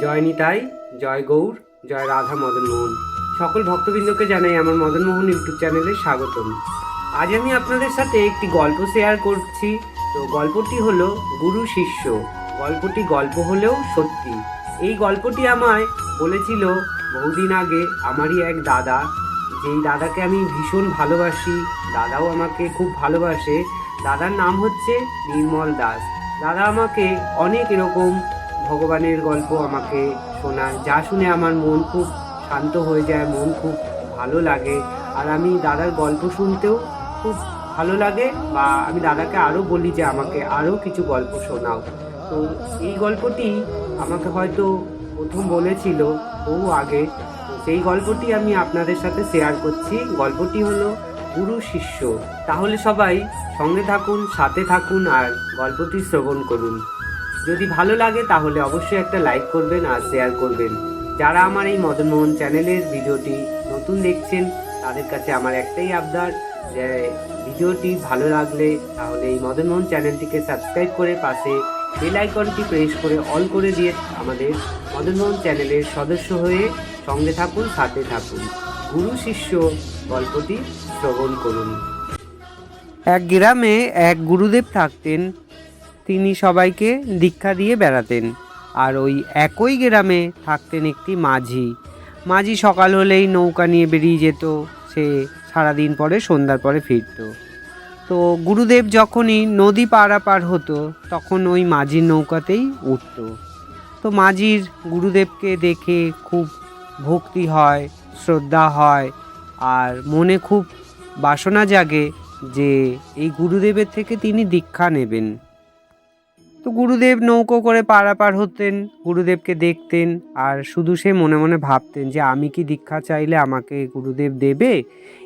জয় নিতাই জয় গৌর জয় রাধা মদন মোহন সকল ভক্তবৃন্দকে জানাই আমার মদন মোহন ইউটিউব চ্যানেলে স্বাগতম। আজ আমি আপনাদের সাথে একটি গল্প শেয়ার করছি। তো গল্পটি হলো গুরু শিষ্য। গল্পটি গল্প হলেও সত্যি। এই গল্পটি আমায় বলেছিল বহুদিন আগে আমারই এক দাদা। যেই দাদাকে আমি ভীষণ ভালোবাসি, দাদাও আমাকে খুব ভালোবাসে। দাদার নাম হচ্ছে নির্মল দাস। দাদা আমাকে অনেক এরকম ভগবানের গল্প আমাকে শোনায়, যা শুনে আমার মন খুব শান্ত হয়ে যায়, মন খুব ভালো লাগে। আর আমি দাদার গল্প শুনতেও খুব ভালো লাগে বা আমি দাদাকে আরও বলি যে আমাকে আরও কিছু গল্প শোনাও। তো এই গল্পটি আমাকে হয়তো প্রথম বলেছিল বহু আগে। সেই গল্পটি আমি আপনাদের সাথে শেয়ার করছি। গল্পটি হলো গুরু শিষ্য। তাহলে সবাই সঙ্গে থাকুন, সাথে থাকুন আর গল্পটি শ্রবণ করুন। যদি ভালো লাগে তাহলে অবশ্যই একটা লাইক করবেন আর শেয়ার করবেন। যারা আমার এই মদনমোহন চ্যানেলের ভিডিওটি নতুন দেখছেন, তাদের কাছে আমার একটাই আবদার যে ভিডিওটি ভালো লাগলে তাহলে এই মদনমোহন চ্যানেলটিকে সাবস্ক্রাইব করে পাশে বেল আইকনটি প্রেস করে অল করে দিয়ে আমাদের মদনমোহন চ্যানেলের সদস্য হয়ে সঙ্গে থাকুন, সাথে থাকুন। গুরু শিষ্য গল্পটি শ্রবণ করুন। এক গ্রামে এক গুরুদেব থাকতেন। তিনি সবাইকে দীক্ষা দিয়ে বেড়াতেন। আর ওই একই গ্রামে থাকতেন একটি মাঝি। মাঝি সকাল হলেই নৌকা নিয়ে বেরিয়ে যেত, সে সারাদিন পরে সন্ধ্যার পরে ফিরতো। তো গুরুদেব যখনই নদী পারাপার হতো, তখন ওই মাঝির নৌকাতেই উঠতো। তো মাঝির গুরুদেবকে দেখে খুব ভক্তি হয়, শ্রদ্ধা হয়, আর মনে খুব বাসনা জাগে যে এই গুরুদেবের থেকে তিনি দীক্ষা নেবেন। তো গুরুদেব নৌকো করে পারাপার হতেন, গুরুদেবকে দেখতেন, আর শুধু সে মনে মনে ভাবতেন যে আমি কি দীক্ষা চাইলে আমাকে গুরুদেব দেবে?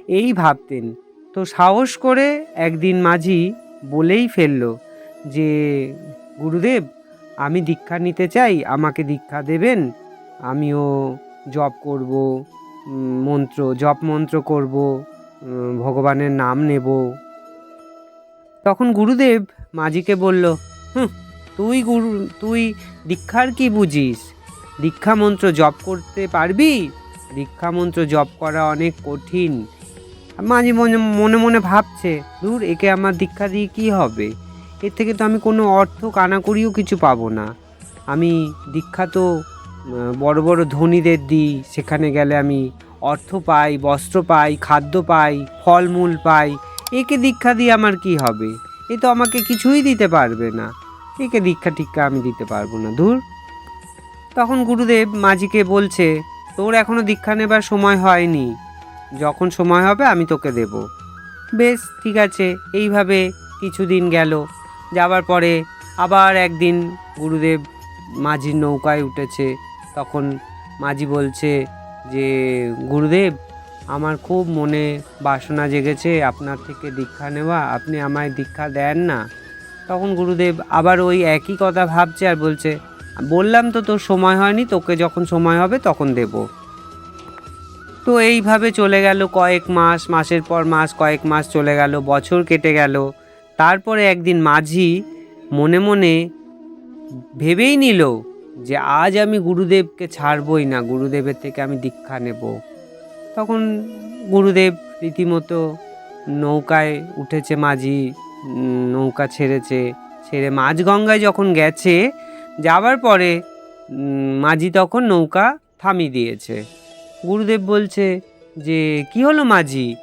এই ভাবতেন। তো সাহস করে একদিন মাঝি বলেই ফেলল যে, গুরুদেব, আমি দীক্ষা নিতে চাই, আমাকে দীক্ষা দেবেন, আমিও জপ করব মন্ত্র, জপ মন্ত্র করব ভগবানের নাম নেব। তখন গুরুদেব মাঝিকে বলল হুম, তুই গুরু, তুই দীক্ষার কি বুঝিস? দীক্ষা মন্ত্র জপ করতে পারবি? দীক্ষা মন্ত্র জপ করা অনেক কঠিন। মাঝে মনে মনে মনে ভাবছে দূর একে আমার দীক্ষা দিয়ে কী হবে? এর থেকে তো আমি কোনো অর্থ কানাকড়িও কিছু পাবো না। আমি দীক্ষা তো বড় বড় ধনীদের দিই, সেখানে গেলে আমি অর্থ পাই, বস্ত্র পাই, খাদ্য পাই, ফলমূল পাই। একে দীক্ষা দিয়ে আমার কি হবে? এ তো আমাকে কিছুই দিতে পারবে না। একে দীক্ষা টিক্ষা আমি দিতে পারব না, ধুর। তখন গুরুদেব মাঝিকে বলছে, তোর এখনও দীক্ষা নেবার সময় হয়নি। যখন সময় হবে আমি তোকে দেব। বেশ, ঠিক আছে, এইভাবে কিছুদিন গেল। যাবার পরে আবার একদিন গুরুদেব মাঝির নৌকায় উঠেছে। তখন মাঝি বলছে যে, গুরুদেব, আমার খুব মনে বাসনা জেগেছে। আপনার থেকে দীক্ষা নেওয়া, আপনি আমায় দীক্ষা দেন না। তখন গুরুদেব আবার ওই একই কথা ভাবছে আর বলছে, বললাম তো তোর সময় হয়নি, তোকে যখন সময় হবে তখন দেব। তো এইভাবে চলে গেল কয়েক মাস, মাসের পর মাস, কয়েক মাস চলে গেল, বছর কেটে গেল। তারপরে একদিন মাঝি মনে মনে ভেবেই নিল যে আজ আমি গুরুদেবকে ছাড়বই না, গুরুদেবের থেকে আমি দীক্ষা নেব। তখন গুরুদেব রীতিমতো নৌকায় উঠেছে মাঝি নৌকা ছেড়েছে, ছেড়ে মাঝগঙ্গায় যখন গেছে, যাবার পরে মাঝি তখন নৌকা থামিয়ে দিয়েছে। গুরুদেব বলছে যে, কি হলো মাঝি?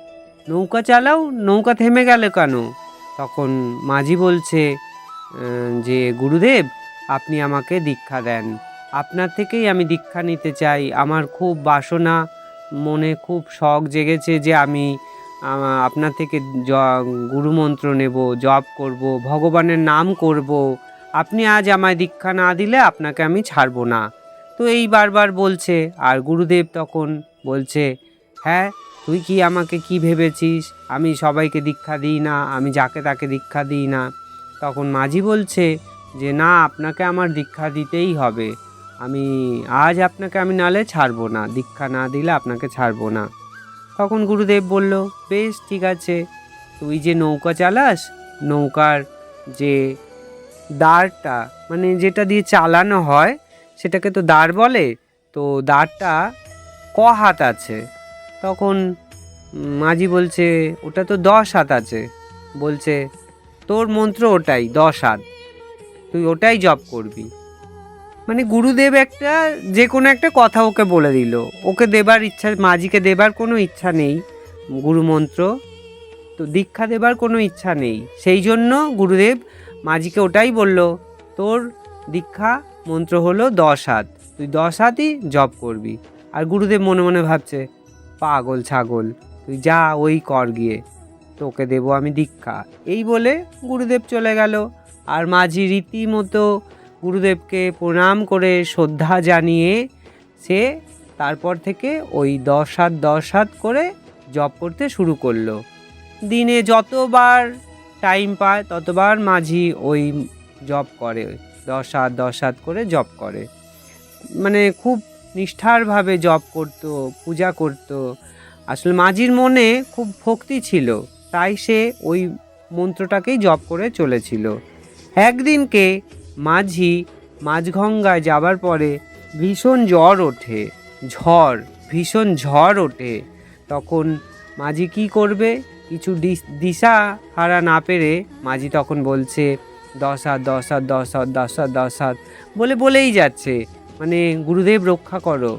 নৌকা চালাও, নৌকা থেমে গেল কেন? তখন মাঝি বলছে যে, গুরুদেব, আপনি আমাকে দীক্ষা দেন। আপনার থেকেই আমি দীক্ষা নিতে চাই। আমার খুব বাসনা, মনে খুব শখ জেগেছে যে আমি আপনার থেকে গুরুমন্ত্র নেব, জপ করব, ভগবানের নাম করব। আপনি আজ আমায় দীক্ষা না দিলে আপনাকে আমি ছাড়বো না। তো এই বারবার বলছে, আর গুরুদেব তখন বলছে হ্যাঁ তুই কি আমাকে কি ভেবেছিস? আমি সবাইকে দীক্ষা দিই না, আমি যাকে তাকে দীক্ষা দিই না। তখন মাঝি বলছে যে, না, আপনাকে আমার দীক্ষা দিতেই হবে। আমি, আজ আপনাকে আমি নালে ছাড়বো না, দীক্ষা না দিলে আপনাকে ছাড়বো না। তখন গুরুদেব বলল, বেশ, ঠিক আছে। তুই যে নৌকা চালাস, নৌকার যে দাঁড়টা মানে যেটা দিয়ে চালানো হয়, সেটাকে তো দাঁড় বলে, তো দাঁড়টা ক হাত আছে? তখন মাঝি বলছে, ওটা তো দশ হাত আছে। বলছে, তোর মন্ত্র ওটাই, দশ হাত। তুই ওটাই জপ করবি। মানে গুরুদেব একটা যে কোনো একটা কথা ওকে বলে দিল। ওকে দেবার ইচ্ছা, মাঝিকে দেবার কোনো ইচ্ছা নেই গুরুমন্ত্র তো দীক্ষা দেবার কোনো ইচ্ছা নেই। সেই জন্য গুরুদেব মাঝিকে ওটাই বলল, তোর দীক্ষা মন্ত্র হলো দশ হাত। তুই দশ হাতই জপ করবি। আর গুরুদেব মনে মনে ভাবছে, পাগল, ছাগল, তুই যা ওই কর গিয়ে। তোকে দেবো আমি দীক্ষা। এই বলে গুরুদেব চলে গেল। আর মাঝি রীতিমতো গুরুদেবকে প্রণাম করে শ্রদ্ধা জানিয়ে সে তারপর থেকে ওই দশ হাত দশ হাত করে জপ করতে শুরু করল। দিনে যতবার টাইম পায়, ততবার মাঝি ওই জব করে দশ হাত দশ হাত করে জব করে। মানে খুব নিষ্ঠারভাবে জব করত, পূজা করত। আসলে মাঝির মনে খুব ভক্তি ছিল, তাই সে ওই মন্ত্রটাকেই জপ করে চলেছিল। একদিনকে মাঝি মাঝগঙ্গায় যাবার পরে ভীষণ জ্বর ওঠে, ঝড়, ভীষণ ঝড় ওঠে। তখন মাঝি কি করবে? কিছু দিশা হারা না পেরে মাঝি তখন বলছে, দশ হাত দশ হাত দশ হাত দশ হাত দশ হাত। বলে, বলেই যাচ্ছে মানে গুরুদেব রক্ষা করো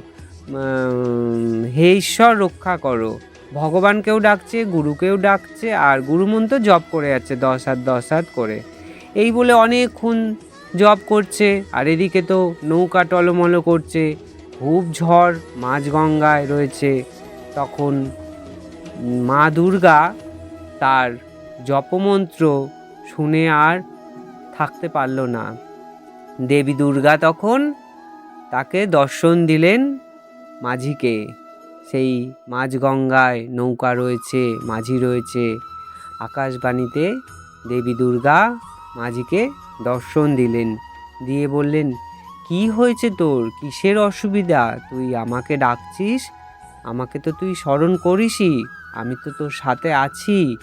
হে ঈশ্বর রক্ষা করো। ভগবানকেও ডাকছে, গুরুকেও ডাকছে, আর গুরুমন্ত্র জপ করে যাচ্ছে দশ হাত দশ হাত করে। এই বলে অনেকক্ষণ জব করছে, আর এদিকে তো নৌকা টলমল করছে। খুব ঝড় মাঝগঙ্গায় রয়েছে। তখন মা দুর্গা তার জপমন্ত্র শুনে আর থাকতে পারল না। দেবী দুর্গা তখন তাকে দর্শন দিলেন মাঝিকে। সেই মাঝগঙ্গায় নৌকা রয়েছে, মাঝি রয়েছে। আকাশবাণীতে দেবী দুর্গা মাঝিকে দর্শন দিলেন। দিয়ে বললেন, কি হয়েছে তোর? কিসের অসুবিধা? তুই আমাকে ডাকছিস? আমাকে তো তুই স্মরণ করিসই। আমি তো তোর সাথে আছি।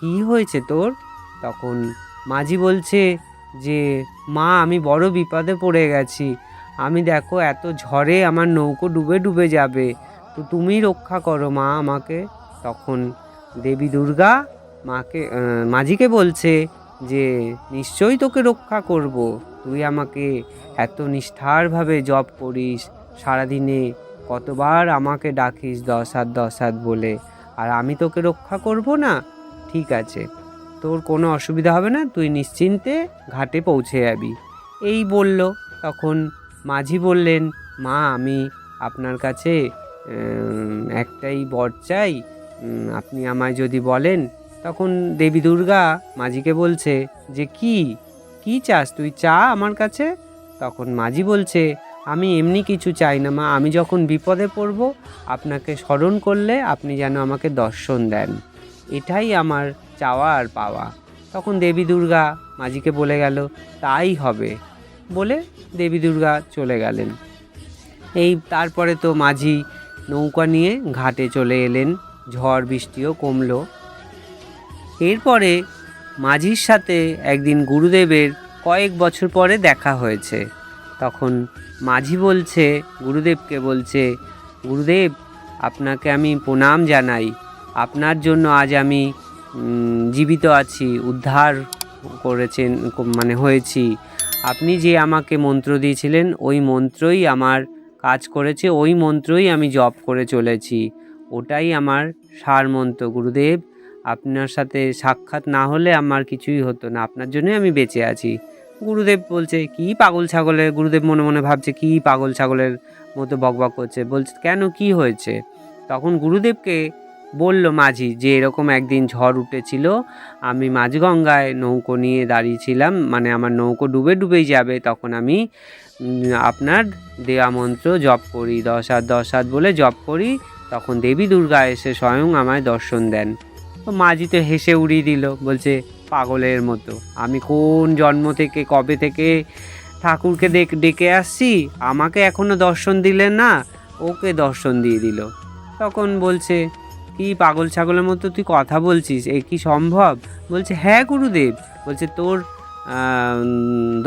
কি হয়েছে তোর? তখন মাঝি বলছে যে, মা, আমি বড় বিপদে পড়ে গেছি। আমি দেখো, এত ঝড়ে আমার নৌকো ডুবে ডুবে যাবে। তো তুমি রক্ষা করো মা আমাকে। তখন দেবী দুর্গা মাকে মাঝিকে বলছে যে, নিশ্চয়ই তোকে রক্ষা করব। তুই আমাকে এত নিষ্ঠারভাবে জব করিস, সারাদিনে কতবার আমাকে ডাকিস দশ হাত দশ হাত বলে। আর আমি তোকে রক্ষা করব না? ঠিক আছে, তোর কোনো অসুবিধা হবে না, তুই নিশ্চিন্তে ঘাটে পৌঁছে যাবি। এই বলল। তখন মাঝি বললেন, মা, আমি আপনার কাছে একটাই বর চাই। আপনি আমায় যদি বলেন তখন দেবী দুর্গা মাঝিকে বলছে যে, কি? কি চাস তুই? চা আমার কাছে? তখন মাঝি বলছে, আমি এমনি কিছু চাই না মা, আমি যখন বিপদে পড়ব, আপনাকে স্মরণ করলে আপনি যেন আমাকে দর্শন দেন। এটাই আমার চাওয়া আর পাওয়া। তখন দেবী দুর্গা মাঝিকে বলে গেল, তাই হবে। বলে দেবী দুর্গা চলে গেলেন। এই তারপরে তো মাঝি নৌকা নিয়ে ঘাটে চলে এলেন, ঝড় বৃষ্টিও কমলো। এরপরে মাঝির সাথে একদিন গুরুদেবের কয়েক বছর পরে দেখা হয়েছে। তখন মাঝি বলছে, গুরুদেবকে বলছে, গুরুদেব, আপনাকে আমি প্রণাম জানাই। আপনার জন্য আজ আমি জীবিত আছি, উদ্ধার করেছেন মানে হয়েছি। আপনি যে আমাকে মন্ত্র দিয়েছিলেন, ওই মন্ত্রই আমার কাজ করেছে, ওই মন্ত্রই আমি জপ করে চলেছি। ওটাই আমার সার মন্ত্র গুরুদেব। আপনার সাথে সাক্ষাৎ না হলে আমার কিছুই হতো না। আপনার জন্যই আমি বেঁচে আছি। গুরুদেব বলছে, কি পাগল ছাগলের? গুরুদেব মনে মনে ভাবছে, কি পাগল ছাগলের মতো বকবক করছে? বলছে, কেন কি হয়েছে? তখন গুরুদেবকে বলল মাঝি, যে এরকম একদিন ঝড় উঠেছিল, আমি মাঝগঙ্গায় নৌকো নিয়ে দাঁড়িয়েছিলাম মানে আমার নৌকো ডুবে ডুবেই যাবে, তখন আমি আপনার দেওয়া মন্ত্র জপ করি, দশ হাত দশ হাত বলে জপ করি, তখন দেবী দুর্গা এসে স্বয়ং আমায় দর্শন দেন। মাঝি তো হেসে উড়িয়ে দিল, বলছে, পাগলের মতো। আমি কোন জন্ম থেকে, কবে থেকে ঠাকুরকে ডেকে আসছি? আমাকে এখনও দর্শন দিলেন না, ওকে দর্শন দিয়ে দিল। তখন বলছে, কি পাগল ছাগলের মতো তুই কথা বলছিস? এ কি সম্ভব? বলছে হ্যাঁ গুরুদেব। বলছে, তোর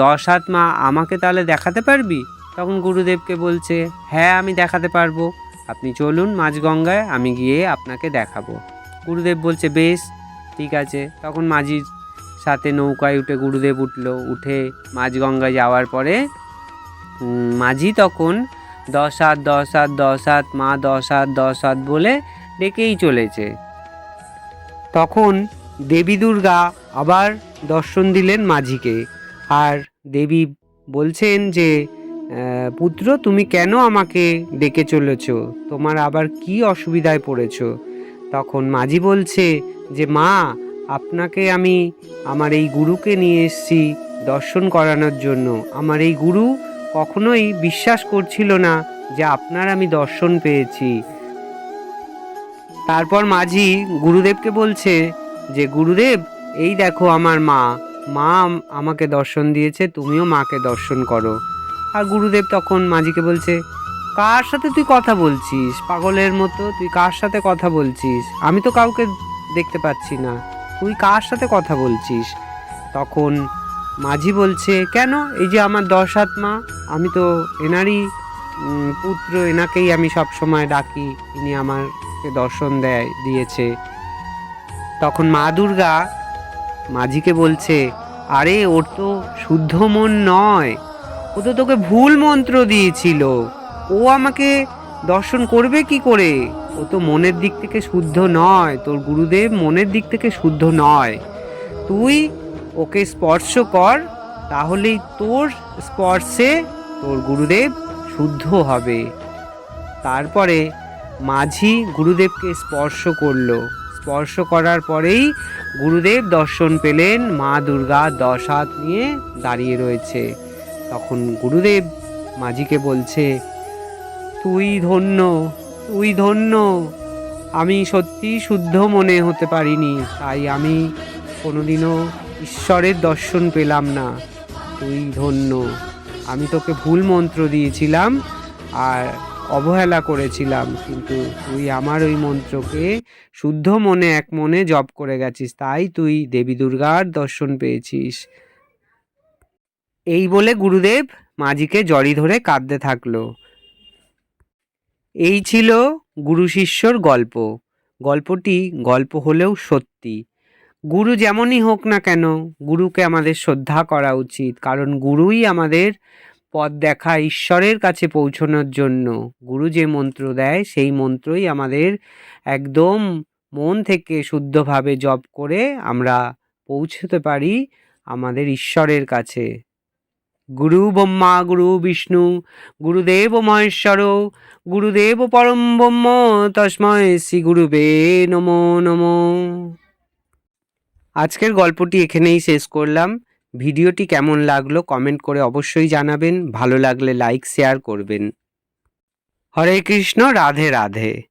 দশ হাত মা আমাকে তাহলে দেখাতে পারবি? তখন গুরুদেবকে বলছে হ্যাঁ আমি দেখাতে পারব। আপনি চলুন মাঝগঙ্গায়, আমি গিয়ে আপনাকে দেখাবো। গুরুদেব বলছে, বেশ, ঠিক আছে। তখন মাঝির সাথে নৌকায় উঠে গুরুদেব উঠল। উঠে মাঝগঙ্গায় যাওয়ার পরে মাঝি তখন দশ হাত দশ হাত দশ হাত, মা দশ হাত দশ হাত বলে ডেকেই চলেছে। তখন দেবী দুর্গা আবার দর্শন দিলেন মাঝিকে। আর দেবী বলছেন যে পুত্র, তুমি কেন আমাকে ডেকে চলেছ? তোমার আবার কি অসুবিধায় পড়েছো? তখন মাঝি বলছে যে, মা, আপনাকে আমি আমার এই গুরুকে নিয়ে এসেছি দর্শন করানোর জন্য। আমার এই গুরু কখনোই বিশ্বাস করছিল না যে আপনার আমি দর্শন পেয়েছি। তারপর মাঝি গুরুদেবকে বলছে যে, গুরুদেব, এই দেখো আমার মা। মা আমাকে দর্শন দিয়েছে, তুমিও মাকে দর্শন করো। আর গুরুদেব তখন মাঝিকে বলছে কার সাথে তুই কথা বলছিস? পাগলের মতো, তুই কার সাথে কথা বলছিস? আমি তো কাউকে দেখতে পাচ্ছি না। তুই কার সাথে কথা বলছিস? তখন মাঝি বলছে, কেন? এই যে আমার দশ হাত মা, আমি তো এনারই পুত্র, এনাকেই আমি সব সময় ডাকি। ইনি আমাকে দর্শন দেয়, দিয়েছে। তখন মা দুর্গা মাঝিকে বলছে, আরে, ওর তো শুদ্ধ মন নয়। ও তো তোকে ভুল মন্ত্র দিয়েছিল। ও আমাকে দর্শন করবে কি করে? ও তো মনের দিক থেকে শুদ্ধ নয়, তোর গুরুদেব মনের দিক থেকে শুদ্ধ নয়। তুই ওকে স্পর্শ কর, তাহলেই তোর স্পর্শে তোর গুরুদেব শুদ্ধ হবে। তারপরে মাঝি গুরুদেবকে স্পর্শ করল। স্পর্শ করার পরেই গুরুদেব দর্শন পেলেন মা দুর্গা দশ হাত নিয়ে দাঁড়িয়ে রয়েছে। তখন গুরুদেব মাঝিকে বলছে তুই ধন্য তুই ধন্য। আমি সত্যি শুদ্ধ মনে হতে পারিনি, তাই আমি কোনোদিনও ঈশ্বরের দর্শন পেলাম না। তুই ধন্য। আমি তোকে ভুল মন্ত্র দিয়েছিলাম আর অবহেলা করেছিলাম, কিন্তু তুই আমার ওই মন্ত্রকে শুদ্ধ মনে এক মনে জপ করে গেছিস, তাই তুই দেবী দুর্গার দর্শন পেয়েছিস। এই বলে গুরুদেব মাঝিকে জড়ি ধরে কাঁদতে থাকল। এই ছিল গুরু শিষ্যর গল্প। গল্পটি গল্প হলেও সত্যি। গুরু যেমনই হোক না কেন, গুরুকে আমাদের শ্রদ্ধা করা উচিত, কারণ গুরুই আমাদের পথ দেখা ঈশ্বরের কাছে পৌঁছানোর জন্য। গুরু যে মন্ত্র দেয়, সেই মন্ত্রই আমাদের একদম মন থেকে শুদ্ধভাবে জপ করে আমরা পৌঁছতে পারি আমাদের ঈশ্বরের কাছে। গুরু ব্রহ্মা, গুরু বিষ্ণু, গুরুদেব মহেশ্বর, গুরুদেব পরম ব্রহ্ম তস্ময় শ্রী গুরুবে নমো নমো। আজকের গল্পটি এখানেই শেষ করলাম। ভিডিওটি কেমন লাগল কমেন্ট করে অবশ্যই জানাবেন। ভালো লাগলে লাইক, শেয়ার করবেন। হরে কৃষ্ণ, রাধে রাধে।